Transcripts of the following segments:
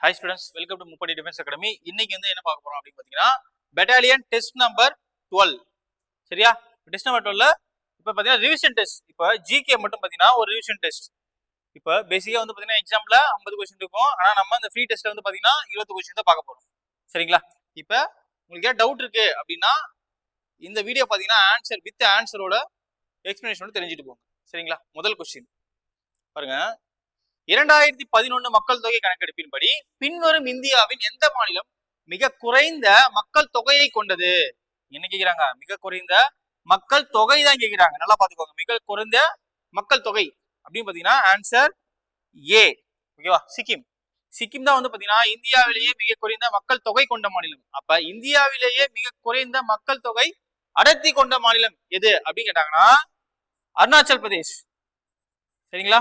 Hi students welcome to Muppadi defence academy இன்னைக்கு வந்து என்ன பார்க்க போறோம் அப்படின்னு பார்த்தீங்கன்னா பெட்டாலியன் டெஸ்ட் நம்பர் டுவெல் சரியா? டெஸ்ட் நம்பர் டுவெல்ல இப்போ பார்த்தீங்கன்னா ரிவிஷன் டெஸ்ட் இப்போ ஜிகே மட்டும் பார்த்தீங்கன்னா ஒரு ரிவிஷன் டெஸ்ட் இப்போ பேசிக்காக வந்து பார்த்தீங்கன்னா எக்ஸாம்ல ஐம்பது கொஸ்டின் இருக்கும். ஆனால் நம்ம இந்த ஃப்ரீ டெஸ்ட்ல வந்து பார்த்தீங்கன்னா இருபது கொஸ்டின் தான் பார்க்க போகிறோம் சரிங்களா? இப்போ உங்களுக்கு ஏதாவது டவுட் இருக்கு அப்படின்னா இந்த வீடியோ பார்த்தீங்கன்னா ஆன்சர் வித் ஆன்சரோட எக்ஸ்பிளனேஷனோட தெரிஞ்சுட்டு போங்க. சரிங்களா? முதல் கொஸ்டின் பாருங்க. இரண்டாயிரத்தி பதினொன்னு மக்கள் தொகை கணக்கெடுப்பின்படி பின்வரும் இந்தியாவின் எந்த மாநிலம் மிக குறைந்த மக்கள் தொகையை கொண்டது? என்ன கேக்குறாங்க? மிக குறைந்த மக்கள் தொகை தான் கேட்கிறாங்க நல்லா பாத்துக்கோங்க. மிக குறைந்த மக்கள் தொகை அப்படின்னு பாத்தீங்கன்னா ஆன்சர் ஏ ஓகேவா சிக்கிம். சிக்கிம் தான் வந்து பாத்தீங்கன்னா இந்தியாவிலேயே மிக குறைந்த மக்கள் தொகை கொண்ட மாநிலம். அப்ப இந்தியாவிலேயே மிக குறைந்த மக்கள் தொகை அடர்த்தி கொண்ட மாநிலம் எது அப்படின்னு கேட்டாங்கன்னா அருணாச்சல் பிரதேஷ். சரிங்களா?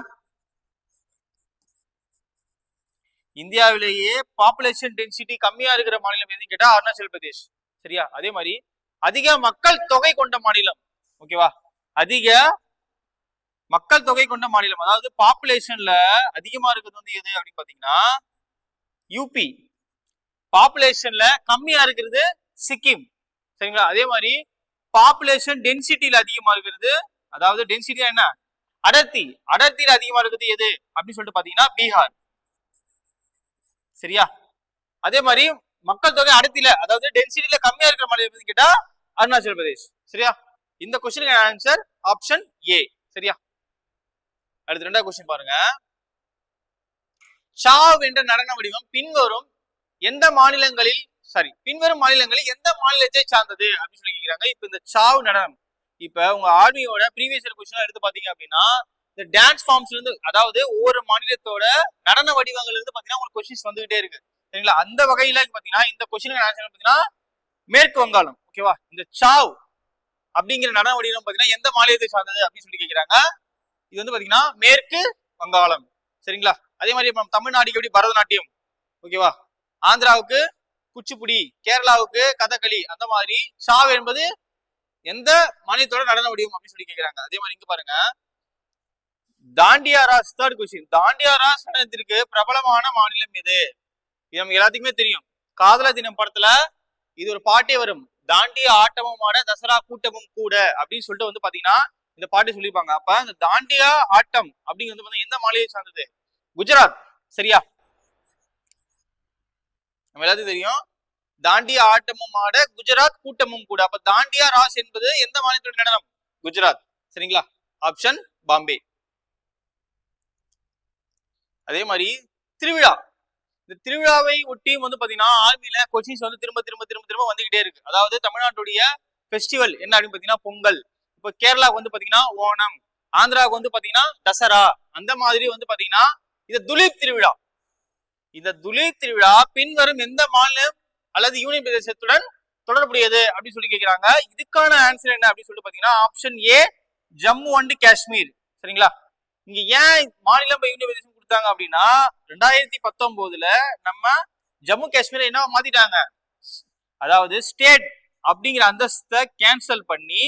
இந்தியாவிலேயே பாப்புலேஷன் டென்சிட்டி கம்மியா இருக்கிற மாநிலம் எதுன்னு கேட்டா அருணாச்சல் பிரதேஷ். சரியா? அதே மாதிரி அதிக மக்கள் தொகை கொண்ட மாநிலம். ஓகேவா அதிக மக்கள் தொகை கொண்ட மாநிலம். அதாவது பாப்புலேஷன்ல அதிகமா இருக்கிறது வந்து எது அப்படின்னு பாத்தீங்கன்னா யூபி பாப்புலேஷன்ல கம்மியா இருக்கிறது சிக்கிம். சரிங்களா? அதே மாதிரி பாப்புலேஷன் டென்சிட்டியில அதிகமா இருக்கிறது அதாவது டென்சிட்டி என்ன? அடர்த்தி. அடர்த்தியில அதிகமா இருக்கிறது எது? அப்படின்னு சொல்லிட்டு பாத்தீங்கன்னா பீகார். சரியா? அதே மாதிரி மக்கள் தொகை அடர்த்தியில அதாவது டென்சிட்டியில கம்மியா இருக்கிற மாநிலம் கேட்டா அருணாச்சல் பிரதேஷ். சரியா? இந்த கொஸ்டினுக்கு ஆன்சர் ஆப்ஷன் ஏ சரியா? அடுத்து ரெண்டாவது கொஸ்டின் பாருங்க. சாவ் என்ற நடன வடிவம் பின்வரும் எந்த மாநிலங்களில் சாரி பின்வரும் மாநிலங்களில் எந்த மாநிலத்தை சார்ந்தது? அப்படின்னு சொல்லி கேக்குறாங்க. இப்ப இந்த சாவ் நடனம் இப்ப உங்க ஆர்மியோட ப்ரீவியஸ் இயர் கொஸ்டின் எடுத்து பாத்தீங்க அப்படின்னா இந்த டான்ஸ் ஃபார்ம்ஸ்ல இருந்து அதாவது ஒவ்வொரு மாநிலத்தோட நடன வடிவங்கள்ல இருந்து பாத்தீங்கன்னா உங்களுக்கு கொஸ்டின்ஸ் வந்துகிட்டே இருக்கு. சரிங்களா? அந்த வகையில பாத்தீங்கன்னா இந்த கொஸ்டினுக்கு ஆன்சர் பாத்தீங்கன்னா மேற்கு வங்காளம். ஓகேவா? இந்த சாவ் அப்படிங்கிற நடன வடிவம் பாத்தீங்கன்னா எந்த மாநிலத்தை சார்ந்தது அப்படின்னு சொல்லி கேக்குறாங்க. இது வந்து பாத்தீங்கன்னா மேற்கு வங்காளம். சரிங்களா? அதே மாதிரி நம்ம தமிழ்நாடுக்கு எப்படி பரதநாட்டியம்? ஓகேவா? ஆந்திராவுக்கு குச்சிப்புடி கேரளாவுக்கு கதகளி அந்த மாதிரி சாவ் என்பது எந்த மாநிலத்தோட நடன வடிவம் அப்படின்னு சொல்லி கேக்குறாங்க. அதே மாதிரி இங்க பாருங்க. தாண்டியா ராஸ் தேர்ட் கொஸ்டின் தாண்டியா ராஸ் நடனத்திற்கு பிரபலமான மாநிலம் எது? இது நம்ம எல்லாத்துக்குமே தெரியும். காதல தினம் படத்துல இது ஒரு பாட்டே வரும். தாண்டிய ஆட்டமுமான தசரா கூட்டமும் கூட அப்படின்னு சொல்லிட்டு வந்து பாத்தீங்கன்னா இந்த பாட்டு சொல்லியிருப்பாங்க. அப்ப இந்த தாண்டியா ஆட்டம் அப்படிங்கிறது வந்து எந்த மாநிலையை சார்ந்தது? குஜராத். சரியா? நம்ம எல்லாத்துக்கும் தெரியும். தாண்டியா ஆட்டமும் ஆட குஜராத் கூட்டமும் கூட. அப்ப தாண்டியா ராஸ் என்பது எந்த மாநிலத்தோட நடனம்? குஜராத். சரிங்களா? ஆப்ஷன் பாம்பே. அதே மாதிரி திருவிழா. இந்த திருவிழாவை ஒட்டியும் வந்து பாத்தீங்கன்னா ஆர்மியில கொஸ்டின்ஸ் வந்து திரும்ப திரும்ப திரும்ப திரும்ப வந்துகிட்டே இருக்கு. அதாவது தமிழ்நாட்டுடைய ஃபெஸ்டிவல் என்ன அப்படின்னு பாத்தீங்கன்னா பொங்கல். இப்போ கேரளாவுக்கு வந்து பாத்தீங்கன்னா ஓணம். ஆந்திராவுக்கு வந்து பாத்தீங்கன்னா தசரா. அந்த மாதிரி வந்து பாத்தீங்கன்னா இந்த துலீப் திருவிழா. இந்த துலீப் திருவிழா பின்வரும் எந்த மாநிலம் அல்லது யூனியன் பிரதேசத்துடன் தொடர்புடையது அப்படின்னு சொல்லி கேட்கிறாங்க இதுக்கான ஆன்சர் என்ன அப்படின்னு சொல்லிட்டு பாத்தீங்கன்னா option A Jammu and Kashmir. சரிங்களா? இங்க ஏன் மாநிலம் யூனியன் பிரதேசம் கொடுத்தாங்க அப்படின்னா ரெண்டாயிரத்தி பத்தொன்பதுல நம்ம ஜம்மு காஷ்மீரை என்ன மாத்திட்டாங்க? அதாவது ஸ்டேட் அப்படிங்கிற அந்தஸ்தை கேன்சல் பண்ணி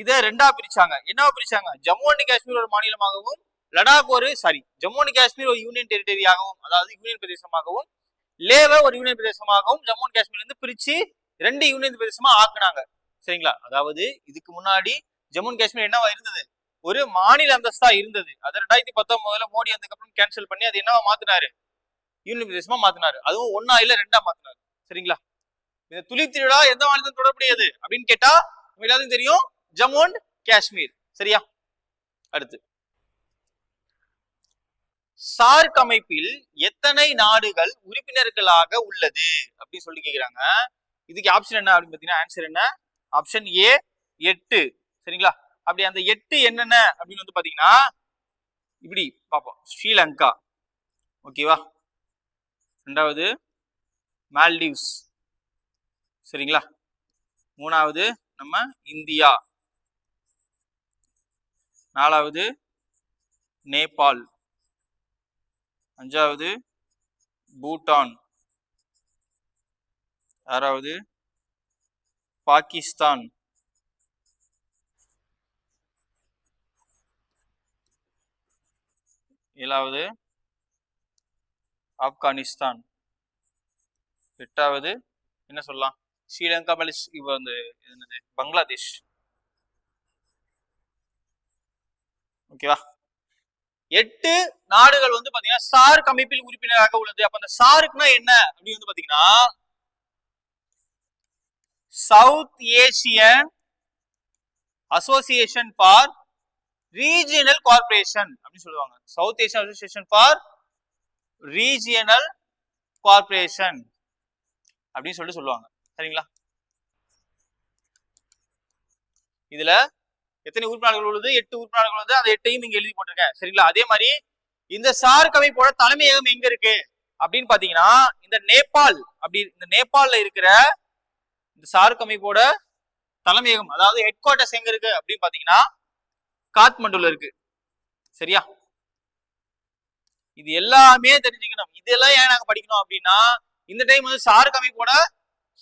இதை ரெண்டா பிரிச்சாங்க. என்ன பிரிச்சாங்க? ஜம்மு அண்ட் காஷ்மீர் ஒரு மாநிலமாகவும் லடாக் ஒரு சாரி ஜம்மு அண்ட் காஷ்மீர் ஒரு யூனியன் டெரிட்டரியாகவும் அதாவது யூனியன் பிரதேசமாகவும் லேவை ஒரு யூனியன் பிரதேசமாகவும் ஜம்மு அண்ட் காஷ்மீர்ல இருந்து பிரிச்சு ரெண்டு யூனியன் பிரதேசமா ஆக்குனாங்க. சரிங்களா? அதாவது இதுக்கு முன்னாடி ஜம்மு அண்ட் காஷ்மீர் என்னவா இருந்தது? ஒரு மாநில அந்தஸ்தா இருந்தது. அது ரெண்டாயிரத்தி பத்தொன்பதுல மோடி அதுக்கப்புறம் கேன்சல் பண்ணி அது என்னவா மாத்தினாரு? யூனியன் பிரதேசமா மாத்தினாரு. அதுவும் ஒன்னா இல்ல ரெண்டா மாத்தினாரு. சரிங்களா? இந்த துலிப் திருவிழா எந்த மாநிலத்தில் தொடர்புடையது? அப்படின்னு கேட்டா எல்லாத்துக்கும் தெரியும் ஜம்மு அண்ட் காஷ்மீர். சரியா? அடுத்து. சார்க் அமைப்பில் எத்தனை நாடுகள் உறுப்பினர்களாக உள்ளது? அப்படின்னு சொல்லி கேக்குறாங்க. இதுக்கு ஆப்ஷன் என்ன அப்படின்னு பாத்தீங்கன்னா ஆன்சர் என்ன? ஆப்ஷன் ஏ எட்டு. சரிங்களா? அப்படி அந்த எட்டு என்னென்ன அப்படின்னு வந்து பாத்தீங்கன்னா இப்படி பார்ப்போம். ஸ்ரீலங்கா. ஓகேவா ரெண்டாவது மால்டீவ்ஸ் சரிங்களா? மூணாவது நம்ம இந்தியா. நாலாவது நேபாள். அஞ்சாவது பூட்டான். ஆறாவது பாகிஸ்தான். ஏழாவது ஆப்கானிஸ்தான். எட்டாவது என்ன சொல்லலாம்? ஸ்ரீலங்கா மலேஷ் இப்போ வந்து என்னது? பங்களாதேஷ். ஓகேவா? எட்டு நாடுகள் வந்து பாத்தீங்கன்னா சார்க் அமைப்பில் உறுப்பினராக உள்ளது. அப்ப அந்த சார்க்னா என்ன? அப்படின்னு வந்து பாத்தீங்கன்னா South Asian association for regional corporation அப்படின்னு சொல்லுவாங்க. South Asian association for regional corporation அப்படின்னு சொல்லிட்டு சொல்லுவாங்க. சரிங்களா? இதுல எத்தனை உறுப்பினர்கள் உள்ளது? எட்டு உறுப்பினர்கள் உள்ளது. அந்த எட்டையும் இங்க எழுதி போட்டிருக்கேன். சரிங்களா? அதே மாதிரி இந்த சார் கமைப்போட தலைமையகம் எங்க இருக்கு? அப்படின்னு பாத்தீங்கன்னா இந்த நேபாள் அப்படி இந்த நேபாள்ல இருக்கிற இந்த சார் கமைப்போட தலைமையகம் அதாவது ஹெட் குவார்டர்ஸ் எங்க இருக்கு? அப்படின்னு பாத்தீங்கன்னா காத்மண்டுல இருக்கு. சரியா? இது எல்லாமே தெரிஞ்சுக்கணும். இதெல்லாம் ஏன் நாங்க படிக்கணும் அப்படின்னா இந்த டைம் வந்து சார்க் அமைப்போட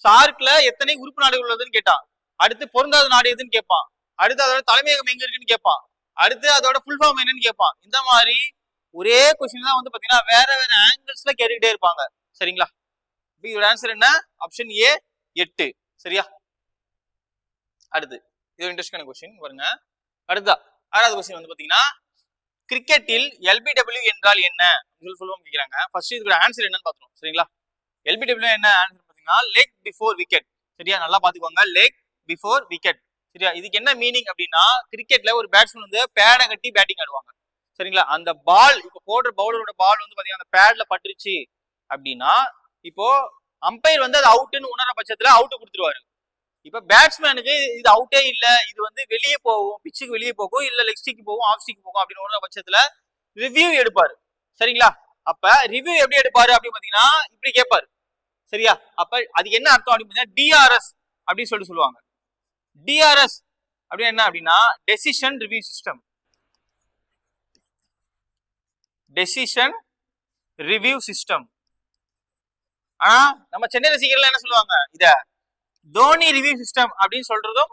சார்க்ல எத்தனை உறுப்பு நாடுகள் உள்ளதுன்னு கேட்டான். அடுத்து பொருந்தாத நாடு எதுன்னு கேட்பான் அடுத்து அதோட தலைமையகம் எங்க இருக்குன்னு கேட்பான் அடுத்து அதோட ஃபுல் ஃபார்ம் என்னன்னு கேட்பான் இந்த மாதிரி ஒரே கொஸ்டின் தான் வந்து பாத்தீங்கன்னா வேற வேற ஆங்கிள்ஸ்ல கேட்டுக்கிட்டே இருப்பாங்க. சரிங்களா? இப்போ இதோட ஆன்சர் என்ன? ஆப்ஷன் ஏ எட்டு. சரியா? அடுத்து இது இன்ட்ரெஸ்டான கொஸ்டின் பாருங்க. அடுத்தா ஆறாவது கொஸ்டின் வந்து பாத்தீங்கன்னா கிரிக்கெட்டில் எல்பிடபிள்யூ என்றால் என்ன? அப்படின்னு சொல்லுவோம் கேட்கிறாங்க ஃபர்ஸ்ட் இதுக்கு ஆன்சர் என்னன்னு பாத்துருவோம். சரிங்களா? எல்பிடபிள்யூ என்ன ஆன்சர் பாத்தீங்கன்னா லெக் பிஃபோர் விக்கெட் சரியா? நல்லா பாத்துக்கோங்க. லெக் பிஃபோர் விக்கெட் சரியா? இதுக்கு என்ன மீனிங் அப்படின்னா கிரிக்கெட்ல ஒரு பேட்ஸ்மேன் வந்து பேடை கட்டி பேட்டிங் ஆடுவாங்க. சரிங்களா? அந்த பால் இப்போ போடுற பவுலரோட பால் வந்து பாத்தீங்கன்னா அந்த பேட்ல பட்டுருச்சு அப்படின்னா இப்போ அம்பையர் வந்து அது அவுட்டுன்னு உணர பட்சத்துல அவுட்டு கொடுத்துருவாரு. இப்ப பேட்ஸ்மேனுக்கு இது அவுட்டே இல்ல இது வந்து வெளியே போகும் பிச்சுக்கு வெளியே போகும் இல்ல லெக் ஸ்டிக் போகும் ஆஃப் ஸ்டிக் போகும் அப்படின்னு ஒரு பட்சத்துல ரிவ்யூ எடுப்பாரு. சரிங்களா? அப்ப ரிவ்யூ எப்படி எடுப்பாரு அப்படின்னு பாத்தீங்கன்னா இப்படி கேட்பாரு சரியா? அப்ப அதுக்கு என்ன அர்த்தம் அப்படின்னு பாத்தீங்கன்னா டிஆர்எஸ் அப்படின்னு சொல்லிட்டு சொல்லுவாங்க. டிஆர்எஸ் அப்படின்னு என்ன அப்படின்னா decision review system decision review system ஆனா நம்ம சென்னை ரசிகர்கள் என்ன சொல்லுவாங்க? இதை தோனி ரிவ்யூ சிஸ்டம் அப்படின்னு சொல்றதும்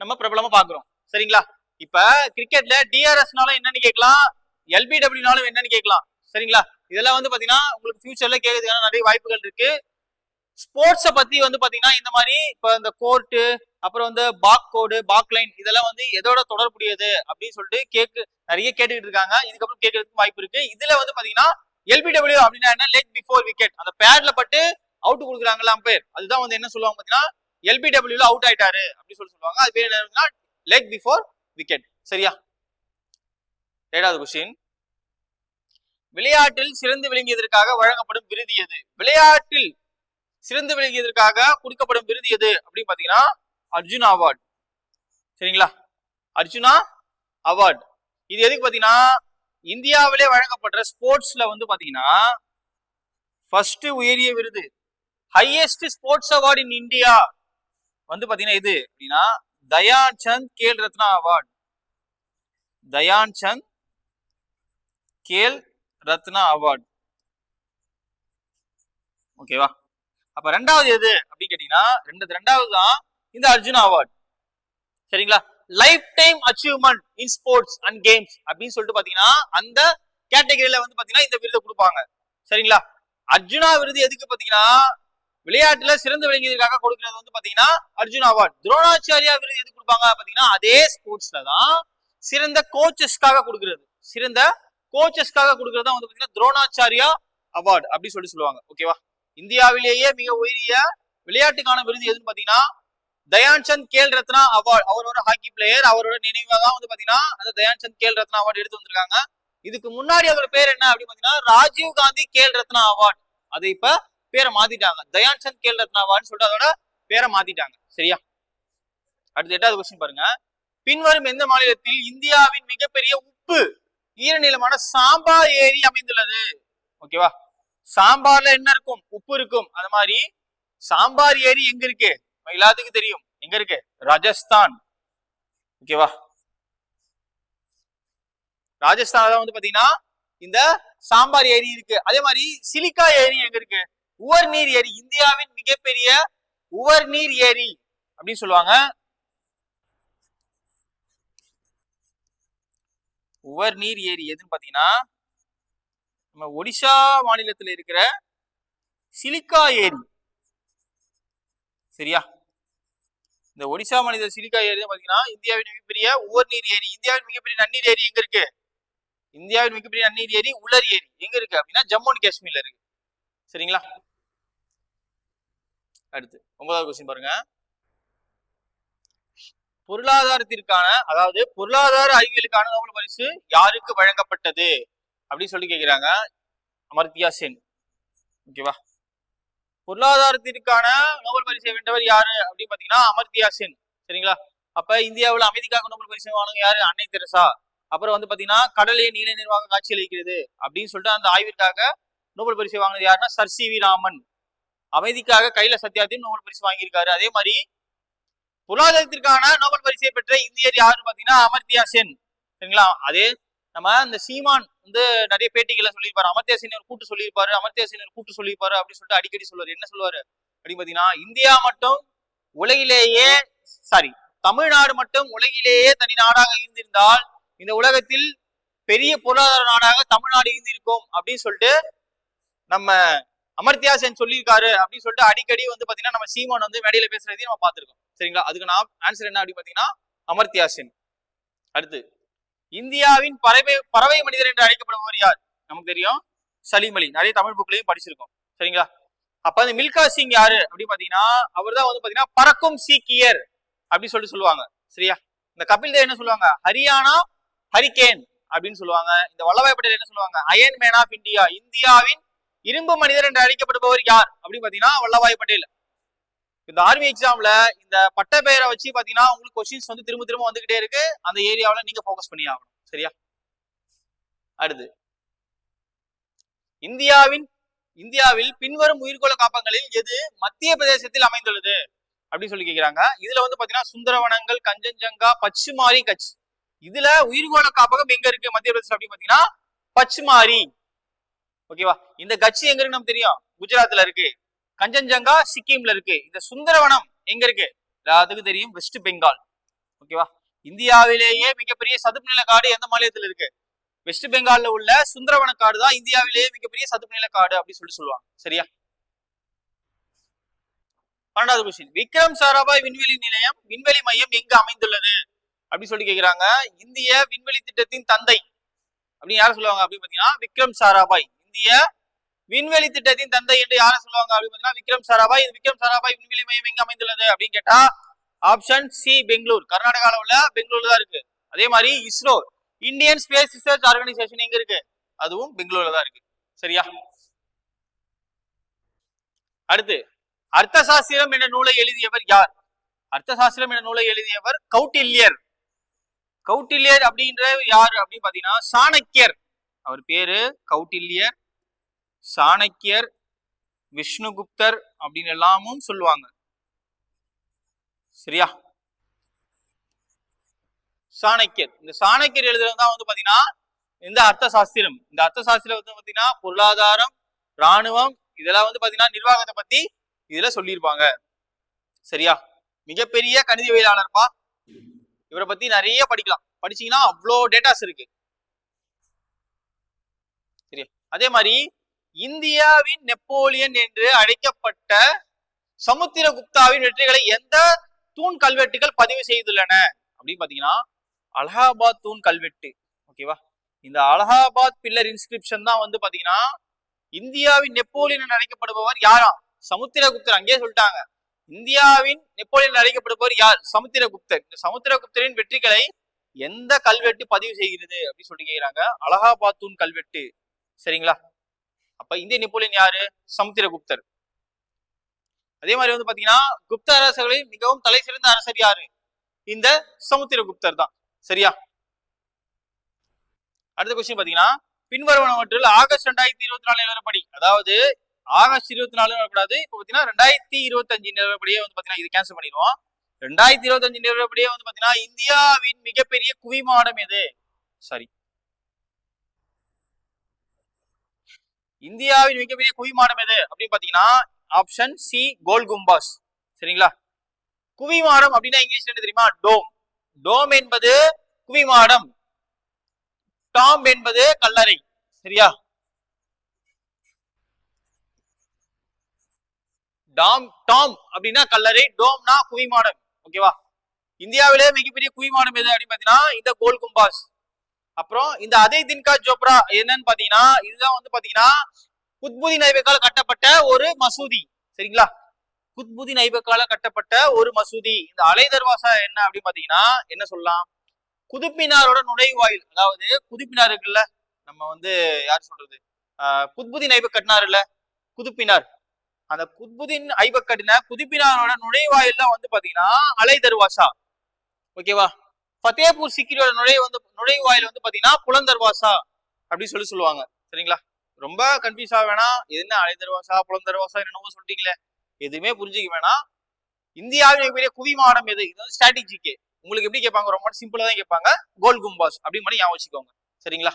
நம்ம பிரபலமா பாக்குறோம் சரிங்களா? இப்ப கிரிக்கெட்ல டிஆர்எஸ்னாலும் என்னன்னு கேட்கலாம் எல்பிடபிள்யூனாலும் என்னன்னு கேட்கலாம். சரிங்களா? இதெல்லாம் வந்து பாத்தீங்கன்னா உங்களுக்கு ஃபியூச்சர்ல கேட்கறதுக்கான நிறைய வாய்ப்புகள் இருக்கு. ஸ்போர்ட்ஸை பத்தி வந்து பாத்தீங்கன்னா இந்த மாதிரி இப்ப இந்த கோர்ட்டு அப்புறம் வந்து பாக் கோடு பாக் லைன் இதெல்லாம் வந்து எதோட தொடர்புடையது அப்படின்னு சொல்லிட்டு கேக்கு நிறைய கேட்டுக்கிட்டு இருக்காங்க. இதுக்கப்புறம் கேட்கறதுக்கு வாய்ப்பு இருக்கு. இதுல வந்து பாத்தீங்கன்னா எல்பிடபிள்யூ அப்படின்னா என்ன? லெக் பிஃபோர் விக்கெட் அந்த பேட்ல பட்டு அவுட் கொடுக்குறாங்கல்ல அம்பையர் அதுதான் வந்து என்ன சொல்லுவாங்க பாத்தீங்கன்னா எல்பிடபிள்யூல அவுட் ஆயிட்டாரு அப்படின்னு சொல்லி சொல்லுவாங்க. அது பேர் என்ன லெக் பிஃபோர் விக்கெட் சரியா? ஏழாவது கொஸ்டின் விளையாட்டில் சிறந்து விளங்கியதற்காக வழங்கப்படும் விருது எது? விளையாட்டில் சிறந்து விளங்கியதற்காக கொடுக்கப்படும் விருது எது? அப்படின்னு பாத்தீங்கன்னா அர்ஜுனா அவார்ட். சரிங்களா? அர்ஜுனா அவார்ட். இது எதுக்கு பாத்தீங்கன்னா இந்தியாவிலே வழங்கப்படுற ஸ்போர்ட்ஸ்ல வந்து பாத்தீங்கன்னா ஃபர்ஸ்ட் உயரிய விருது highest sports award in India வந்து பாத்தீங்கன்னா இது அப்படின்னா தயான் சந்த் கேல் ரத்னா அவார்ட் தயான் சந்த் கேல் ரத்னா அவார்ட் ஓகேவா அப்ப ரெண்டாவது எது அப்படின்னு கேட்டீங்கன்னா ரெண்டு ரெண்டாவது தான் இந்த அர்ஜுனா அவார்ட் சரிங்களா? Lifetime achievement in sports and games அப்படின்னு சொல்லிட்டு பாத்தீங்கன்னா அந்த கேட்டகரியில வந்து பாத்தீங்கன்னா இந்த விருதை கொடுப்பாங்க. சரிங்களா? அர்ஜுனா விருது எதுக்கு பாத்தீங்கன்னா விளையாட்டுல சிறந்து விளங்கியதுக்காக கொடுக்கிறது வந்து பாத்தீங்கன்னா அர்ஜுன் அவார்ட் துரோணாச்சாரியா விருது எது கொடுப்பாங்க பாத்தீங்கன்னா அதே ஸ்போர்ட்ஸ்ல தான் சிறந்த கோச்சஸ்க்காக கொடுக்கிறது. சிறந்த கோச்சஸ்க்காக கொடுக்கிறது தான் வந்து பாத்தீங்கன்னா துரோணாச்சாரியா அவார்டு அப்படி சொல்லி சொல்லுவாங்க. ஓகேவா இந்தியாவிலேயே மிக உயரிய விளையாட்டுக்கான விருது எதுன்னு பாத்தீங்கன்னா தயான் சந்த் கேல் ரத்னா அவார்டு அவர் ஒரு ஹாக்கி பிளேயர் அவரோட நினைவாக தான் வந்து பாத்தீங்கன்னா அந்த தயான் சந்த் கேல் ரத்னா அவார்டு எடுத்து வந்திருக்காங்க. இதுக்கு முன்னாடி அவரோட பேர் என்ன அப்படின்னு பாத்தீங்கன்னா ராஜீவ் காந்தி கேல் ரத்னா அவார்டு அதை இப்ப பேரை மாத்திட்டாங்க. தயான் சந்த் கேல் ரத்னாவான்னு சொல்லிட்டு அதோட பேரை மாத்திட்டாங்க. சரியா? அடுத்து எட்டாவது கொஸ்டின் பாருங்க. பின்வரும் எந்த மாநிலத்தில் இந்தியாவின் மிகப்பெரிய உப்பு ஈரநிலமான சாம்பா ஏரி அமைந்துள்ளது? ஓகேவா சாம்பார்ல என்ன இருக்கும்? உப்பு இருக்கும். அது மாதிரி சாம்பார் ஏரி எங்க இருக்கு? எல்லாத்துக்கும் தெரியும். எங்க இருக்கு? ராஜஸ்தான். ஓகேவா ராஜஸ்தான்ல தான் வந்து பாத்தீங்கன்னா இந்த சாம்பார் ஏரி இருக்கு. அதே மாதிரி சிலிக்கா ஏரி எங்க இருக்கு? உவர் நீர் ஏரி இந்தியாவின் மிகப்பெரிய உவர் நீர் ஏரி அப்படின்னு சொல்லுவாங்க. உவர் நீர் ஏரி எதுன்னு பாத்தீங்கன்னா நம்ம ஒடிசா மாநிலத்துல இருக்கிற சிலிக்கா ஏரி. சரியா? இந்த ஒடிசா மாநில சிலிக்கா ஏரி பாத்தீங்கன்னா இந்தியாவின் மிகப்பெரிய உவர் நீர் ஏரி. இந்தியாவின் மிகப்பெரிய நன்னீர் ஏரி எங்க இருக்கு? இந்தியாவின் மிகப்பெரிய நன்னீர் ஏரி உலர் ஏரி. எங்க இருக்கு அப்படின்னா ஜம்மு அண்ட் காஷ்மீர்ல இருக்கு. சரிங்களா? அடுத்து ஒன்பதாவது கொஸ்டின் பாருங்க. பொருளாதாரத்திற்கான அதாவது பொருளாதார அறிவியலுக்கான நோபல் பரிசு யாருக்கு வழங்கப்பட்டது? அப்படின்னு சொல்லி கேக்குறாங்க அமர்த்தியா சென். ஓகேவா? பொருளாதாரத்திற்கான நோபல் பரிசை வென்றவர் யாரு? அப்படின்னு பாத்தீங்கன்னா அமர்த்தியா சென். சரிங்களா? அப்ப இந்தியாவுல அமைதிக்காக நோபல் பரிசு வாங்க யாரு? அன்னை தெரசா. அப்புறம் வந்து பாத்தீங்கன்னா கடலே நீல நிர்வாகம் காட்சியளிக்கிறது அப்படின்னு சொல்லிட்டு அந்த ஆய்விற்காக நோபல் பரிசு வாங்கினது யாருன்னா சர் சி வி ராமன். அமைதிக்காக கையில சத்யார்த்தியும் நோபல் பரிசு வாங்கியிருக்காரு. அதே மாதிரி பொருளாதாரத்திற்கான நோபல் பரிசை பெற்ற இந்தியர் யாருன்னு பாத்தீங்கன்னா அமர்த்தியா சென். சரிங்களா? அதே நம்ம இந்த சீமான் வந்து நிறைய பேட்டிகளை சொல்லியிருப்பாரு. அமர்த்தியா சென் ஒரு கூட்டு சொல்லியிருப்பாரு. அமர்த்தியா சென் ஒரு கூட்டு சொல்லியிருப்பாரு அப்படின்னு சொல்லிட்டு அடிக்கடி சொல்லுவாரு. என்ன சொல்லுவாரு? அப்படின்னு பாத்தீங்கன்னா இந்தியா மட்டும் உலகிலேயே சாரி தமிழ்நாடு மட்டும் உலகிலேயே தனி நாடாக இருந்திருந்தால் இந்த உலகத்தில் பெரிய பொருளாதார நாடாக தமிழ்நாடு இருந்திருக்கும் அப்படின்னு சொல்லிட்டு நம்ம அமர்த்தியா சென் சொல்லியிருக்காரு அப்படின்னு சொல்லிட்டு அடிக்கடி வந்து பாத்தீங்கன்னா நம்ம சீமான் வந்து மேடையில பேசுறதையும் நம்ம பார்த்திருக்கோம். சரிங்களா? அதுக்கு நான் ஆன்சர் என்ன அப்படின்னு பாத்தீங்கன்னா அமர்த்தியா சென். அடுத்து இந்தியாவின் பறவை பறவை மனிதர் என்று அழைக்கப்படுபவர் யார்? நமக்கு தெரியும் சலீம் அலி. நிறைய தமிழ் புக்லையும் படிச்சிருக்கோம். சரிங்களா? அப்ப அந்த மில்கா சிங் யாரு அப்படின்னு பாத்தீங்கன்னா அவர் தான் வந்து பாத்தீங்கன்னா பறக்கும் சீக்கியர் அப்படின்னு சொல்லிட்டு சொல்லுவாங்க. சரியா? இந்த கபில் தேவ் என்ன சொல்லுவாங்க? ஹரியானா ஹரிகேன் அப்படின்னு சொல்லுவாங்க. இந்த வல்லபாய் பட்டேல் என்ன சொல்லுவாங்க? Iron man of India. இந்தியாவின் இரும்பு மனிதர் என்று அழைக்கப்படுபவர் யார்? அப்படின்னு பாத்தீங்கன்னா வல்லபாய் பட்டேல். இந்த ஆர்மி எக்ஸாம்ல இந்த பட்ட பெயரை வச்சு பாத்தீங்கன்னா உங்களுக்கு கொஸ்டின்ஸ் வந்து திரும்ப திரும்ப வந்துகிட்டே இருக்கு. அந்த ஏரியாவில நீங்க போக்கஸ் பண்ணி ஆகணும். சரியா? அடுத்து. இந்தியாவின் இந்தியாவில் பின்வரும் உயிர்கோள காப்பகங்களில் எது மத்திய பிரதேசத்தில் அமைந்துள்ளது? அப்படின்னு சொல்லி கேக்குறாங்க. இதுல வந்து பாத்தீங்கன்னா சுந்தரவனங்கள் கஞ்சஞ்சங்கா பச்சுமாரி கட்ச். இதுல உயிர்கோள காப்பகம் எங்க இருக்கு? மத்திய பிரதேசம் அப்படின்னு பாத்தீங்கன்னா பச்சுமாரி. ஓகேவா இந்த கட்சி எங்க இருக்கு நமக்கு தெரியும்? குஜராத்ல இருக்கு. கஞ்சன்ஜங்கா சிக்கிம்ல இருக்கு. இந்த சுந்தரவனம் எங்க இருக்கு? எல்லாத்துக்கும் தெரியும் வெஸ்ட் பெங்கால் ஓகேவா இந்தியாவிலேயே மிகப்பெரிய சதுப்பு நில காடு எந்த மாநிலத்தில் இருக்கு? வெஸ்ட் பெங்கால்ல உள்ள சுந்தரவன காடு தான் இந்தியாவிலேயே மிகப்பெரிய சதுப்பு நில காடு அப்படின்னு சொல்லி சொல்லுவாங்க. சரியா? பன்னெண்டாவது கொஸ்டின் விக்ரம் சாராபாய் விண்வெளி நிலையம் விண்வெளி மையம் எங்க அமைந்துள்ளது? அப்படின்னு சொல்லி கேக்குறாங்க. இந்திய விண்வெளி திட்டத்தின் தந்தை அப்படின்னு யார் சொல்லுவாங்க அப்படின்னு பாத்தீங்கன்னா விக்ரம் சாராபாய். இந்திய விண்வெளி திட்டத்தின் தந்தை என்று யார சொல்லுவாங்க அப்படின்னு விக்ரம் சாராபாய். இந்த விக்ரம் சாராபாய் விண்வெளி மையம் எங்க அமைந்துள்ளது அப்படின்னு கேட்டா ஆப்ஷன் சி பெங்களூர். கர்நாடகாவில் உள்ள பெங்களூர்ல தான் இருக்கு. அதே மாதிரி ISRO Indian space research organisation எங்க இருக்கு? அதுவும் பெங்களூர்ல தான் இருக்கு. சரியா? அடுத்து அர்த்தசாஸ்திரம் என்ற நூலை எழுதியவர் யார்? அர்த்தசாஸ்திரம் என்ற நூலை எழுதியவர் கௌட்டில்யர் கௌட்டில்யர் அப்படின்ற யார் அப்படின்னு பாத்தீங்கன்னா சாணக்கியர். அவர் பேரு கௌட்டில்யர் சாணக்கியர் விஷ்ணுகுப்தர் அப்படின்னு எல்லாமும் சொல்லுவாங்க. சரியா? சாணக்கியர். இந்த சாணக்கியர் எழுதுறது தான் வந்து பாத்தீங்கன்னா இந்த அர்த்த சாஸ்திரம். இந்த அர்த்த சாஸ்திரம் வந்து பாத்தீங்கன்னா பொருளாதாரம் ராணுவம் இதெல்லாம் வந்து பாத்தீங்கன்னா நிர்வாகத்தை பத்தி இதுல சொல்லியிருப்பாங்க. சரியா? மிகப்பெரிய கணிதவியலாளர்ப்பா. இவரை பத்தி நிறைய படிக்கலாம். படிச்சீங்கன்னா அவ்வளோ டேட்டாஸ் இருக்கு. சரியா அதே மாதிரி இந்தியாவின் நெப்போலியன் என்று அழைக்கப்பட்ட சமுத்திரகுப்தாவின் வெற்றிகளை எந்த தூண் கல்வெட்டுகள் பதிவு செய்துள்ளன? அப்படின்னு பாத்தீங்கன்னா அலகாபாத் தூண் கல்வெட்டு. ஓகேவா இந்த அலகாபாத் பில்லர் இன்ஸ்கிரிப்ஷன் தான் வந்து பாத்தீங்கன்னா இந்தியாவின் நெப்போலியன் என்று அழைக்கப்படுபவர் யாராம் சமுத்திரகுப்தர். அங்கேயே சொல்லிட்டாங்க. இந்தியாவின் நெப்போலியன் அழைக்கப்படுபவர் யார்? சமுத்திரகுப்தர். இந்த சமுத்திரகுப்தரின் வெற்றிகளை எந்த கல்வெட்டு பதிவு செய்கிறது? அப்படின்னு சொல்லி கேக்குறாங்க. அலகாபாத் தூண் கல்வெட்டு. சரிங்களா? அப்ப இந்திய நெப்போலியன் யாரு? சமுத்திரகுப்தர். அதே மாதிரி வந்து பாத்தீங்கன்னா குப்த அரசர்களில் மிகவும் தலை சிறந்த அரசர் யாரு? இந்த சமுத்திரகுப்தர் தான். சரியா? அடுத்த கொஸ்டின் பாத்தீங்கன்னா பின்வருவனவற்றில் ஆகஸ்ட் ரெண்டாயிரத்தி இருபத்தி நாலு நிலவரப்படி அதாவது ஆகஸ்ட் இருபத்தி நாலு வரக்கூடாது இப்போ பாத்தீங்கன்னா ரெண்டாயிரத்தி இருபத்தஞ்சு நிலவரப்படியே வந்து பாத்தீங்கன்னா இது கேன்சல் பண்ணிடுவோம். ரெண்டாயிரத்தி இருபத்தஞ்சு நிலவரப்படியே வந்து பாத்தீங்கன்னா இந்தியாவின் மிகப்பெரிய குவிமாடம் எது? சாரி இந்தியாவின் மிகப்பெரிய குவிமாடம் எது? அப்படின்னு பாத்தீங்கன்னா ஆப்ஷன் சி கோல் கும்பாஸ். சரிங்களா? குவிமாடம் அப்படின்னா இங்கிலீஷ்ல என்ன தெரியுமா? டோம். டோம் என்பது குவிமாடம் டாம் என்பது கல்லறை. சரியா? டாம் டாம் அப்படின்னா கல்லறை டோம்னா குவிமாடம் ஓகேவா? இந்தியாவிலே மிகப்பெரிய குவிமாடம் எது அப்படின்னு பாத்தீங்கன்னா இந்த கோல் கும்பாஸ். அப்புறம் இந்த அதே தின்கா ஜோப்ரா என்னன்னு பாத்தீங்கன்னா இதுதான் வந்து பாத்தீங்கன்னா குத்புதீன் ஐபக்கால கட்டப்பட்ட ஒரு மசூதி. சரிங்களா? குத்புதீன் ஐபக்கால கட்டப்பட்ட ஒரு மசூதி. இந்த அலை தர்வாசா என்ன அப்படின்னு பாத்தீங்கன்னா என்ன சொல்லலாம்? குதுப்பினாரோட நுழைவாயில். அதாவது குதுப்பினார் இருக்குல்ல நம்ம வந்து யார் சொல்றது? ஆஹ் குத்புதீன் ஐபக் கட்டினாருல்ல குதுப்பினார். அந்த குத்புதீன் ஐபக் கட்டின குதுப்பினாரோட நுழைவாயில் தான் வந்து பாத்தீங்கன்னா அலை தர்வாசா. ஓகேவா? ஃபத்தேபூர் சிக்கிரியோட நுழைவு வந்து நுழைவாயில் வந்து பாத்தீங்கன்னா புலந்தர்வாசா அப்படின்னு சொல்லி சொல்லுவாங்க. சரிங்களா? ரொம்ப கன்ஃபியூஸ் ஆக வேணாம். என்ன அலைதர்வாசா புலந்தர்வாசா என்னவோ சொல்லிட்டீங்களே. எதுவுமே புரிஞ்சுக்க வேணாம். இந்தியாவின் மிகப்பெரிய குவிமாடம் எது? இது வந்து ஸ்ட்ராட்டஜிக்கு உங்களுக்கு எப்படி கேட்பாங்க? ரொம்ப சிம்பிளா தான் கேட்பாங்க. கோல் கும்பாஸ் அப்படின்னு மட்டும் ஞாபகம் வச்சுக்கோங்க. சரிங்களா?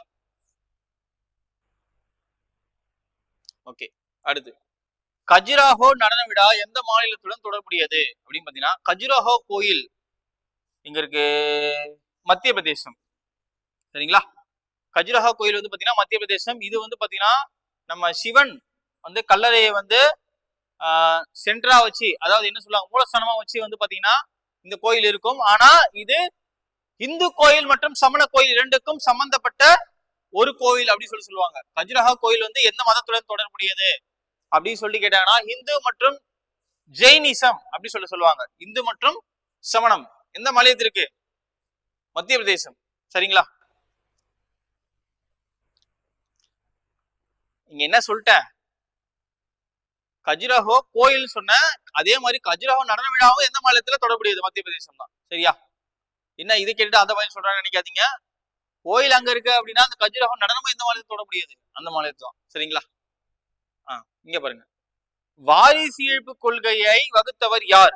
ஓகே. அடுத்து. கஜுராஹோ நடன விழா எந்த மாநிலத்துடன் தொடர்புடையது? அப்படின்னு பாத்தீங்கன்னா கஜுராஹோ கோயில் இங்க இருக்கு மத்திய பிரதேசம். சரிங்களா? கஜுராஹோ கோயில் வந்து பாத்தீங்கன்னா மத்திய பிரதேசம். இது வந்து பாத்தீங்கன்னா நம்ம சிவன் வந்து கல்லறையை வந்து சென்டரா வச்சு அதாவது என்ன சொல்லுவாங்க மூலஸ்தானமா வச்சு வந்து பாத்தீங்கன்னா இந்த கோயில் இருக்கும். ஆனா இது இந்து கோயில் மற்றும் சமண கோயில் இரண்டுக்கும் சம்பந்தப்பட்ட ஒரு கோயில் அப்படின்னு சொல்லி சொல்லுவாங்க. கஜுரஹா கோயில் வந்து எந்த மதத்துடன் தொடர்புடையது அப்படின்னு சொல்லி கேட்டாங்கன்னா இந்து மற்றும் ஜெயினிசம் அப்படின்னு சொல்லி சொல்லுவாங்க. இந்து மற்றும் சமணம். எந்த மாநிலத்திற்கு மத்திய பிரதேசம். சரிங்களா? இங்க என்ன சொல்லிட்டேன் கஜுராஹோ கோயில் சொன்ன அதே மாதிரி கஜுராஹோ நடன விழாவும் எந்த மாநிலத்துல தொடர்புடையது? மத்திய பிரதேசம் தான். சரியா? என்ன இது கேட்டுட்டு அந்த மாதிரி சொல்றாங்க நினைக்காதீங்க. கோயில் அங்க இருக்கு அப்படின்னா அந்த கஜுராஹோ நடனமும் எந்த மாநிலத்தில் தொடர்புடையது? அந்த மாநிலத்து தான். சரிங்களா? ஆ இங்க பாருங்க. வாரிசு இழப்பு கொள்கையை வகுத்தவர் யார்?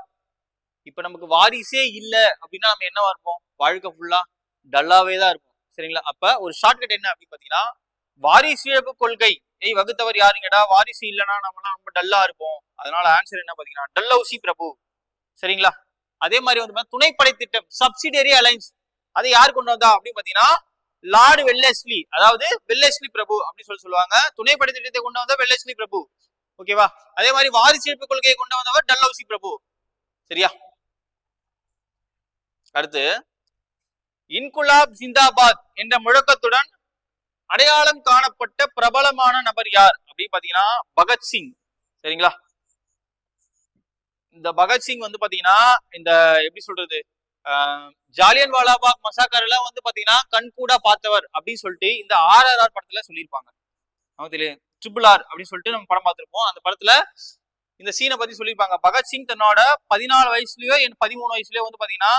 இப்ப நமக்கு வாரிசே இல்லை அப்படின்னா நம்ம என்னவா இருப்போம்? வாழ்க்கை ஃபுல்லா டல்லாவே தான் இருப்போம். சரிங்களா? அப்ப ஒரு ஷார்ட்கட் என்ன அப்படின்னு பாத்தீங்கன்னா வாரிசு இழப்பு கொள்கை. ஏய் வகுத்தவர் யாருங்கடா? வாரிசு இல்லைன்னா நம்மலாம் ரொம்ப டல்லா இருப்போம். அதனால ஆன்சர் என்ன பாத்தீங்கன்னா டல்லவுசி பிரபு. சரிங்களா? அதே மாதிரி வந்து துணைப்படை திட்டம் சப்சிடரி அலைன்ஸ் அதை யார் கொண்டு வந்தா அப்படின்னு பாத்தீங்கன்னா லார்டு வெல்லஸ்லி. அதாவது வெல்லஸ்லி பிரபு அப்படின்னு சொல்லி சொல்லுவாங்க. துணைப்படை திட்டத்தை கொண்டு வந்தா வெல்லஸ்லி பிரபு. ஓகேவா? அதே மாதிரி வாரிசு இழப்பு கொள்கையை கொண்டு வந்தவர் டல்லவுசி பிரபு. சரியா? அடுத்து இன்குலாப் ஜிந்தாபாத் என்ற முழக்கத்துடன் அடையாளம் காணப்பட்ட பிரபலமான நபர் யார்? அப்படின்னு பாத்தீங்கன்னா பகத்சிங் சரிங்களா? இந்த பகத்சிங் வந்து பாத்தீங்கன்னா இந்த எப்படி சொல்றது ஆஹ் ஜாலியன் வாலாபாக் எல்லாம் வந்து பாத்தீங்கன்னா கண்கூடா பார்த்தவர் அப்படின்னு சொல்லிட்டு இந்த ஆர் படத்துல சொல்லியிருப்பாங்க. நமக்கு தெரியும் ட்ரிபிள் ஆர் அப்படின்னு சொல்லிட்டு நம்ம படம் பார்த்திருப்போம். அந்த படத்துல இந்த சீனை பத்தி சொல்லியிருப்பாங்க. பகத்சிங் தன்னோட பதினாலு வயசுலயோ என் பதிமூணு வயசுலயோ வந்து பாத்தீங்கன்னா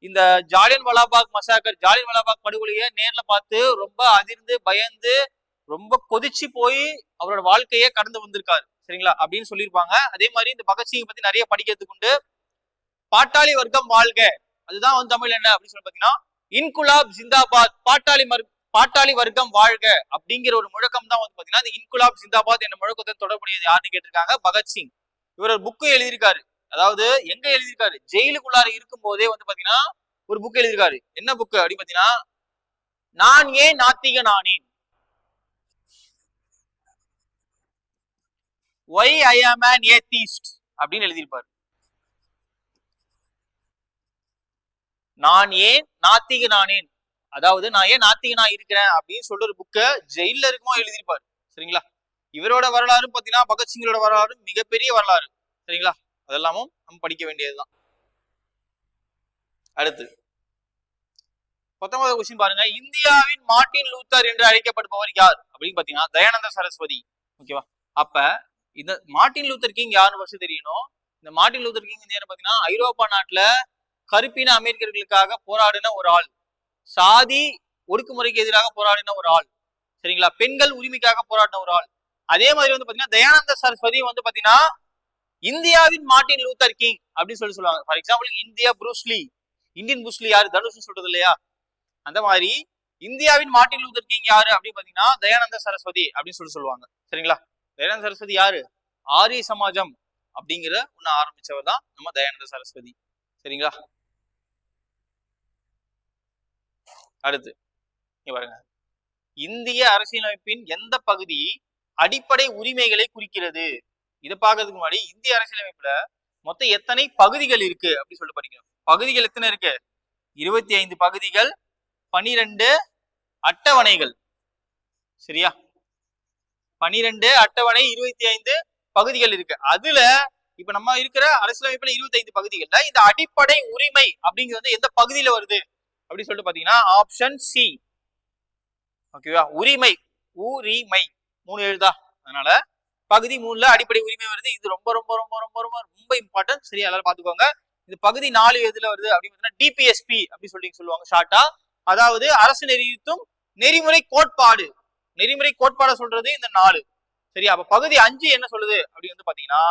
இந்த ஜாலியன் வலாபாக் மசாக்கர் ஜாலியன் வலாபாக் படுகொலையை நேர்ல பார்த்து ரொம்ப அதிர்ந்து பயந்து ரொம்ப கொதிச்சு போய் அவரோட வாழ்க்கையே கடந்து வந்திருக்காரு. சரிங்களா? அப்படின்னு சொல்லியிருப்பாங்க. அதே மாதிரி இந்த பகத்சிங் பத்தி நிறைய படிக்கிறதுக்கு உண்டு. பாட்டாளி வர்க்கம் வாழ்க. அதுதான் வந்து தமிழ் என்ன அப்படின்னு சொல்லி பாத்தீங்கன்னா இன்குலாப் ஜிந்தாபாத் பாட்டாளி மர் பாட்டாளி வர்க்கம் வாழ்க அப்படிங்கிற ஒரு முழக்கம் தான் வந்து பாத்தீங்கன்னா இந்த இன்குலாப் ஜிந்தாபாத் என்ற முழக்கத்தை தொடர்புடையது யாருன்னு கேட்டிருக்காங்க? பகத்சிங் இவர் ஒரு புக்கு எழுதியிருக்காரு. அதாவது எங்க எழுதியிருக்காரு? ஜெயிலுக்குள்ளார இருக்கும் போதே வந்து பாத்தீங்கன்னா ஒரு புக் எழுதியிருக்காரு. என்ன புக்கு அப்படின்னு பாத்தீங்கன்னா நான் ஏன் நாத்திக நானேன்? ஒய் ஐ ஆம் அன் ஏத்தீஸ்ட் அப்படின்னு எழுதியிருப்பாரு. நான் ஏன் நாத்திக நானேன்? அதாவது நான் ஏன் நாத்திகனா இருக்கிறேன்? அப்படின்னு சொல்ற ஒரு புக்கை ஜெயில இருக்குமோ எழுதியிருப்பாரு. சரிங்களா? இவரோட வரலாறு பாத்தீங்கன்னா பகத்சிங்கரோட வரலாறு மிகப்பெரிய வரலாறு. சரிங்களா? அதெல்லாமும் நம்ம படிக்க வேண்டியதுதான். அடுத்து. பத்தொன்பது கொஸ்டின் பாருங்க. இந்தியாவின் மார்டின் லூத்தர் என்று அழைக்கப்படுபவர் யார்? அப்படின்னு பாத்தீங்கன்னா தயானந்த சரஸ்வதி. ஓகேவா அப்ப இந்த மார்ட்டின் லூத்தர் கிங் யாருன்னு ஃபர்ஸ்ட் தெரியணும். இந்த மார்டின் லூத்தர் கிங் வந்து பாத்தீங்கன்னா ஐரோப்பா நாட்டுல கருப்பின அமெரிக்கர்களுக்காக போராடின ஒரு ஆள். சாதி ஒடுக்குமுறைக்கு எதிராக போராடின ஒரு ஆள். சரிங்களா? பெண்கள் உரிமைக்காக போராடின ஒரு ஆள். அதே மாதிரி வந்து பாத்தீங்கன்னா தயானந்த சரஸ்வதி வந்து பாத்தீங்கன்னா இந்தியாவின் மார்ட்டின் லூத்தர் கிங் அப்படின்னு சொல்லி சொல்லுவாங்க. For example India Bruce Lee Indian Bruce Lee யாரு? தனுஷ் சொல்றது இல்லையா? அந்த மாதிரி இந்தியாவின் மார்டின் லூத்தர் கிங் யாரு அப்படின்னு பாத்தீங்கன்னா தயானந்த சரஸ்வதி அப்படின்னு சொல்லி சொல்லுவாங்க. சரிங்களா? தயானந்த சரஸ்வதி யாரு? ஆரிய சமாஜம் அப்படிங்கிற ஒண்ணு ஆரம்பிச்சவர் தான் நம்ம தயானந்த சரஸ்வதி. சரிங்களா? அடுத்து இங்க பாருங்க. இந்திய அரசியலமைப்பின் எந்த பகுதி அடிப்படை உரிமைகளை குறிக்கிறது? இதை பார்க்கறதுக்கு முன்னாடி இந்திய அரசியலமைப்புல மொத்தம் எத்தனை பகுதிகள் இருக்கு அப்படின்னு சொல்லிட்டு படிக்கணும். பகுதிகள் எத்தனை இருக்கு? இருபத்தி ஐந்து பகுதிகள் பனிரெண்டு அட்டவணைகள். சரியா? பனிரெண்டு அட்டவணை இருபத்தி ஐந்து பகுதிகள் இருக்கு. அதுல இப்ப நம்ம இருக்கிற அரசியலமைப்புல இருபத்தி ஐந்து பகுதிகள்ல இந்த அடிப்படை உரிமை அப்படிங்கிறது வந்து எந்த பகுதியில வருது? அப்படின்னு சொல்லிட்டு பாத்தீங்கன்னா ஆப்ஷன் சி ஓகேவா உரிமை. உரிமை. மூணு எழுதா? அதனால பகுதி மூணுல அடிப்படை உரிமை வருது. இது ரொம்ப ரொம்ப ரொம்ப ரொம்ப ரொம்ப ரொம்ப இம்பார்ட்டன்ட் சரியா எல்லாரும் பாத்துக்கோங்க இது பகுதி நாலு எதுல வருது அப்படின்னு பார்த்தீங்கன்னா டிபிஎஸ்பி அப்படின்னு சொல்லி சொல்லுவாங்க ஷார்ட்டா அதாவது அரசு நெறித்தும் நெறிமுறை கோட்பாடு. நெறிமுறை கோட்பாட சொல்றது இந்த நாலு. சரியா? அப்ப பகுதி அஞ்சு என்ன சொல்லுது அப்படின்னு வந்து பாத்தீங்கன்னா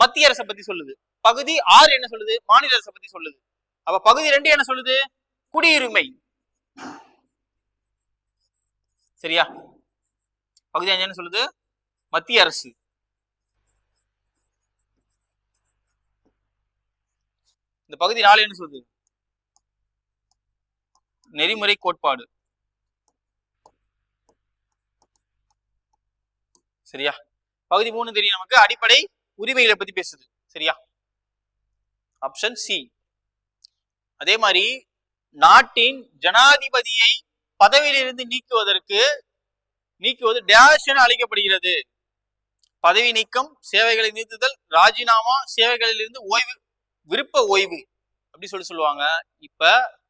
மத்திய அரசை பத்தி சொல்லுது. பகுதி ஆறு என்ன சொல்லுது? மாநில அரசை பத்தி சொல்லுது. அப்ப பகுதி ரெண்டு என்ன சொல்லுது? குடியுரிமை. சரியா? பகுதி அஞ்சு என்ன சொல்லுது? மத்திய அரசு. இந்த பகுதி நாலு என்ன சொல்லுது? நெறிமுறை கோட்பாடு. சரியா? பகுதி மூணு தெரியும் நமக்கு. அடிப்படை உரிமைகளை பத்தி பேசுது. சரியா? ஆப்ஷன் சி அதே மாதிரி நாட்டின் ஜனாதிபதியை பதவியிலிருந்து நீக்குவதற்கு நீக்குவது டேஷ் என அழைக்கப்படுகிறது. பதவி நீக்கம் சேவைகளை நிறுத்துதல் ராஜினாமா சேவைகளிலிருந்து ஓய்வு விருப்ப ஓய்வு அப்படி சொல்லி சொல்லுவாங்க. இப்ப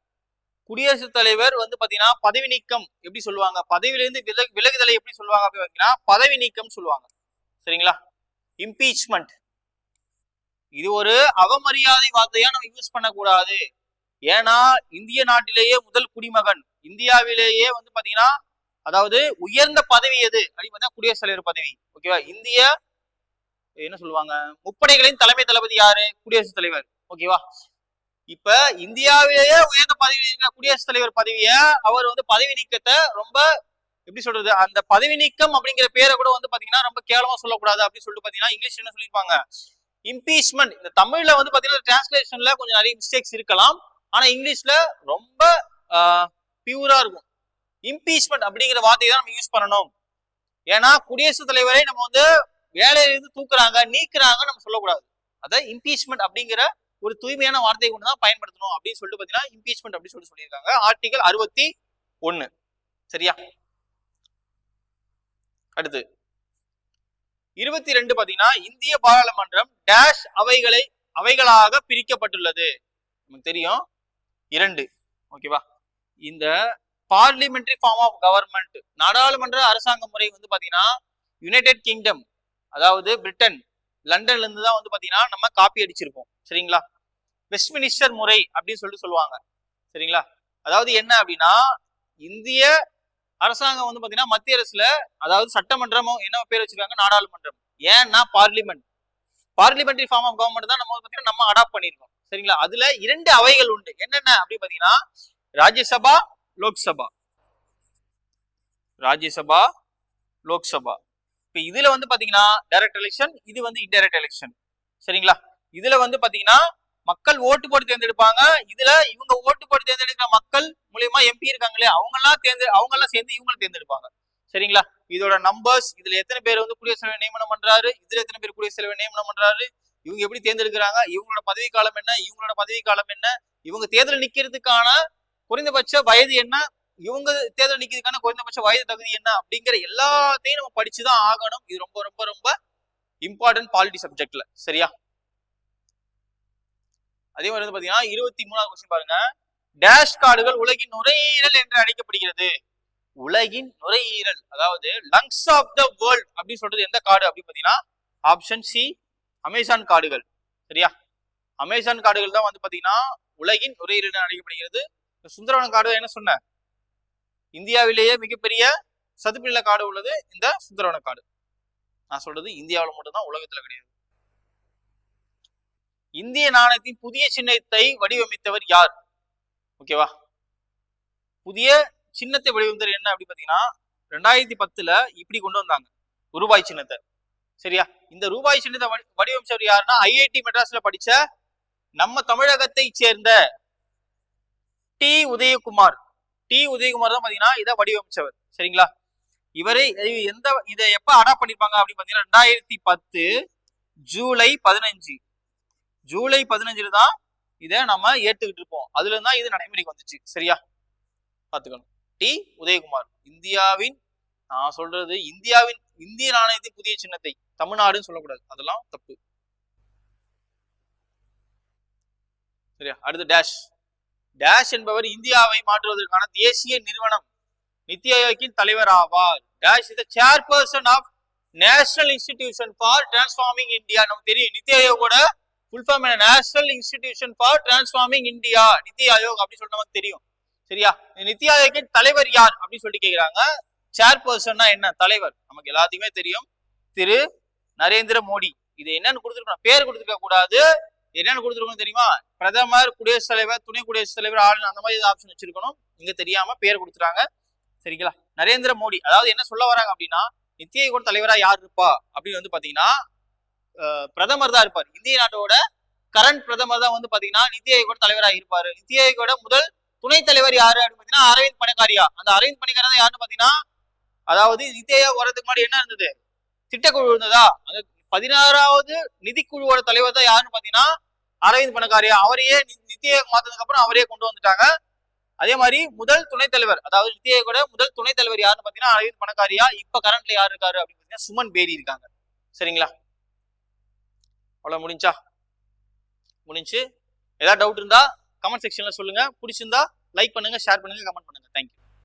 குடியரசுத் தலைவர் வந்து பாத்தீங்கன்னா பதவி நீக்கம் எப்படி சொல்லுவாங்க? பதவியிலிருந்து விலகு விலகுதலை எப்படி சொல்லுவாங்க அப்படின்னு பதவி நீக்கம் சொல்லுவாங்க. சரிங்களா? இம்பீச்மெண்ட் இது ஒரு அவமரியாதை வார்த்தையா நம்ம யூஸ் பண்ணக்கூடாது. ஏன்னா இந்திய நாட்டிலேயே முதல் குடிமகன். இந்தியாவிலேயே வந்து பாத்தீங்கன்னா அதாவது உயர்ந்த பதவி எது? அப்படின்னு பார்த்தா குடியரசுத் தலைவர் பதவி. ஓகேவா? இந்திய என்ன சொல்லுவாங்க? முப்படைகளின் தலைமை தளபதி யாரு? குடியரசுத் தலைவர். ஓகேவா இப்ப இந்தியாவிலேயே உயர்ந்த பதவி குடியரசுத் தலைவர் பதவிய அவர் வந்து பதவி நீக்கத்தை ரொம்ப எப்படி சொல்றது? அந்த பதவி நீக்கம் அப்படிங்கிற பேரை கூட வந்து பாத்தீங்கன்னா ரொம்ப கேவலமா சொல்லக்கூடாது அப்படின்னு சொல்லிட்டு பாத்தீங்கன்னா இங்கிலீஷ் என்ன சொல்லியிருப்பாங்க? இம்பீச்மெண்ட் இந்த தமிழ்ல வந்து பாத்தீங்கன்னா டிரான்ஸ்லேஷன்ல கொஞ்சம் நிறைய மிஸ்டேக்ஸ் இருக்கலாம். ஆனா இங்கிலீஷ்ல ரொம்ப பியூரா இருக்கும். இம்பீச்மெண்ட் அப்படிங்கிற வார்த்தையை தான் நம்ம யூஸ் பண்ணணும். ஏன்னா குடியரசுத் தலைவரை நம்ம வந்து வேலையிலிருந்து தூக்குறாங்க நீக்குறாங்க நம்ம சொல்லக்கூடாது. அதை இம்பீச்மெண்ட் அப்படிங்கிற ஒரு தூய்மையான வார்த்தையை கொண்டு தான் பயன்படுத்தணும் அப்படின்னு சொல்லிட்டு பாத்தீங்கன்னா இம்பீச்மெண்ட் அப்படின்னு சொல்லி சொல்லியிருக்காங்க. ஆர்டிகல் அறுபத்தி ஒன்று சரியா? அடுத்து. இருபத்தி ரெண்டு பாத்தீங்கன்னா இந்திய பாராளுமன்றம் டேஷ் அவைகளை அவைகளாக பிரிக்கப்பட்டுள்ளது. நமக்கு தெரியும்? இரண்டு. ஓகேவா இந்த பார்லிமெண்ட்ரி ஃபார்ம் ஆஃப் கவர்மெண்ட் நாடாளுமன்ற அரசாங்க முறை வந்து பாத்தீங்கன்னா யுனைடெட் கிங்டம் அதாவது பிரிட்டன் லண்டன்ல இருந்து தான் வந்து பாத்தீங்கன்னா நம்ம காப்பி அடிச்சிருக்கோம் சரிங்களா? வெஸ்ட்மினிஸ்டர் முறை அப்படின்னு சொல்லிட்டு சொல்லுவாங்க. சரிங்களா? அதாவது என்ன அப்படின்னா இந்திய அரசாங்கம் வந்து பாத்தீங்கன்னா மத்திய அரசுல அதாவது சட்டமன்றமும் என்ன பேர் வச்சிருக்காங்க? நாடாளுமன்றம். ஏன்னா parliament parliamentary form of government தான் நம்ம பாத்தீங்கன்னா நம்ம அடாப்ட் பண்ணியிருக்கோம் சரிங்களா? அதுல இரண்டு அவைகள் உண்டு. என்னென்ன அப்படின்னு பாத்தீங்கன்னா ராஜ்யசபா லோக்சபா. ராஜ்யசபா லோக்சபா. இப்போ இதுல வந்து பாத்தீங்கன்னா டைரக்ட் எலெக்ஷன் இது வந்து இன்டைரக்ட் எலெக்ஷன் சரிங்களா? இதுல வந்து பாத்தீங்கன்னா மக்கள் ஓட்டு போட்டு தேர்ந்தெடுப்பாங்க. இதுல இவங்க ஓட்டு போட்டு தேர்ந்தெடுக்கிற மக்கள் மூலியமா எம்பி இருக்காங்களே அவங்க எல்லாம் தேர்ந்து அவங்க எல்லாம் சேர்ந்து இவங்களை தேர்ந்தெடுப்பாங்க. சரிங்களா? இதோட நம்பர்ஸ் இதுல எத்தனை பேர் வந்து குடியரசுத் தலைவர் நியமனம் பண்றாரு? இதுல எத்தனை பேர் குடியரசுத் தலைவர் நியமனம் பண்றாரு? இவங்க எப்படி தேர்ந்தெடுக்கிறாங்க? இவங்களோட பதவி காலம் என்ன? இவங்களோட பதவி காலம் என்ன? இவங்க தேர்தல் நிக்கிறதுக்கான குறைந்தபட்ச வயது என்ன? இவங்க தேர்தல் நிக்கிறதுக்கான குறைந்தபட்ச வயது தகுதி என்ன அப்படிங்கிற எல்லாத்தையும் நம்ம படிச்சுதான் ஆகணும். இது ரொம்ப ரொம்ப ரொம்ப இம்பார்ட்டன்ட் பாலிட்டி சப்ஜெக்ட்ல சரியா? அதே மாதிரி வந்து பாத்தீங்கன்னா இருபத்தி மூணாவது கொஸ்டின் பாருங்க. டேஷ் கார்டுகள் உலகின் நுரையீரல் என்று அழைக்கப்படுகிறது. உலகின் நுரையீரல் அதாவது லங்ஸ் ஆஃப் த வேர்ல்ட் அப்படின்னு சொல்றது எந்த காடு அப்படின்னு பாத்தீங்கன்னா ஆப்ஷன் சி அமேசான் காடுகள். சரியா? அமேசான் காடுகள் தான் வந்து பாத்தீங்கன்னா உலகின் நுரையீரல் அழைக்கப்படுகிறது. சுந்தரவன காடு என்ன சொன்ன? இந்தியாவிலேயே மிகப்பெரிய சதுப்பு நில காடு உள்ளது. இந்த சுந்தரவன காடு. நான் சொல்றது இந்தியாவில் மட்டும்தான் உலகத்துல கிடையாது. இந்திய நாணயத்தின் புதிய சின்னத்தை வடிவமைத்தவர் யார்? ஓகேவா புதிய சின்னத்தை வடிவமைத்தவர் என்ன அப்படின்னு பாத்தீங்கன்னா ரெண்டாயிரத்தி பத்துல இப்படி கொண்டு வந்தாங்க. ரூபாய் சின்னத்தை. சரியா? இந்த ரூபாய் சின்னத்தை வடிவமைச்சவர் யாருன்னா ஐஐடி மெட்ராஸ்ல படிச்ச நம்ம தமிழகத்தை சேர்ந்த டி உதயகுமார். டி உதயகுமார் தான் பாத்தீங்கன்னா இதை வடிவமைச்சவர். சரிங்களா? இவரே எந்த இதை எப்ப அடாப்ட் பண்ணிருப்பாங்க அப்படின்னு பாத்தீங்கன்னா ரெண்டாயிரத்தி பத்து ஜூலை பதினஞ்சு. ஜூலை பதினஞ்சுல தான் இதை நம்ம ஏத்துக்கிட்டு இருப்போம். அதுல இருந்தா இது நடைமுறைக்கு வந்துச்சு. சரியா? பாத்துக்கணும். டி உதயகுமார் இந்தியாவின் நான் சொல்றது இந்தியாவின் இந்திய நாணயத்தின் புதிய சின்னத்தை தமிழ்நாடுன்னு சொல்லக்கூடாது. அதெல்லாம் தப்பு. சரியா? அடுத்து டேஷ் டேஷ் என்பவர் இந்தியாவை மாற்றுவதற்கான தேசிய நிறுவனம். நித்தி ஆயோக்கின் தலைவர் ஆவார். Dash is chairperson of national institution for transforming India நமக்கு தெரியும் நித்தி ஆயோகோட ஃபுல் ஃபார்ம் என்ன? National institution for transforming India Niti Aayog அப்படின்னு சொல்லிட்டு நமக்கு தெரியும். சரியா? இந்த நித்தி ஆயோக்கின் தலைவர் யார் அப்படின்னு சொல்லிட்டு கேட்கிறாங்க சேர்பர்சன்னா என்ன? தலைவர். நமக்கு எல்லாத்துக்குமே தெரியும். திரு நரேந்திர மோடி. இது என்னன்னு கொடுத்துருக்கணும். பேர் கொடுத்துருக்க கூடாது என்னன்னு கொடுத்துருக்கணும் தெரியுமா? பிரதமர் குடியரசுத் தலைவர் துணை குடியரசுத் தலைவர் ஆளுநர் அந்த மாதிரி ஆப்ஷன் வச்சிருக்கணும். இங்க தெரியாம பேர் கொடுத்துறாங்க சரிங்களா? நரேந்திர மோடி. அதாவது என்ன சொல்ல வராங்க அப்படின்னா நித்தி கூட தலைவரா யார் இருப்பா? அப்படின்னு வந்து பாத்தீங்கன்னா அஹ், பிரதமர் தான் இருப்பார். இந்திய நாட்டோட கரண்ட் பிரதமர் தான் வந்து பாத்தீங்கன்னா நித்தி ஆயோக் தலைவரா இருப்பாரு. நித்தி ஆயோகோட முதல் துணைத் தலைவர் யாரு அப்படின்னு பாத்தீங்கன்னா அரவிந்த் பனகாரியா அந்த அரவிந்த் பனகாரியா யாருன்னு பாத்தீங்கன்னா அதாவது நித்தி ஆயோக் வர்றதுக்கு முன்னாடி என்ன இருந்தது? திட்டக்குழு இருந்ததா? அந்த பதினாறாவது நிதிக்குழுவோட தலைவர் தான் யாருன்னு பாத்தீங்கன்னா அரவிந்த் பணக்காரியா அவரையே நி- மாத்ததுக்கு அப்புறம் அவரே கொண்டு வந்துட்டாங்க. அதே மாதிரி முதல் துணைத் தலைவர் அதாவது நித்தியை கூட முதல் துணைத் தலைவர் யாருன்னு பாத்தீங்கன்னா அரவிந்த் பணக்காரியா இப்ப கரண்ட்ல யார் இருக்காரு அப்படின்னு பாத்தீங்கன்னா சுமன் பேரி இருக்காங்க. சரிங்களா? அவ்வளவு முடிஞ்சா? முடிஞ்சு? ஏதாவது டவுட் இருந்தா கமெண்ட் செக்ஷன்ல சொல்லுங்க. பிடிச்சிருந்தா லைக் பண்ணுங்க ஷேர் பண்ணுங்க கமெண்ட் பண்ணுங்க. தேங்க்யூ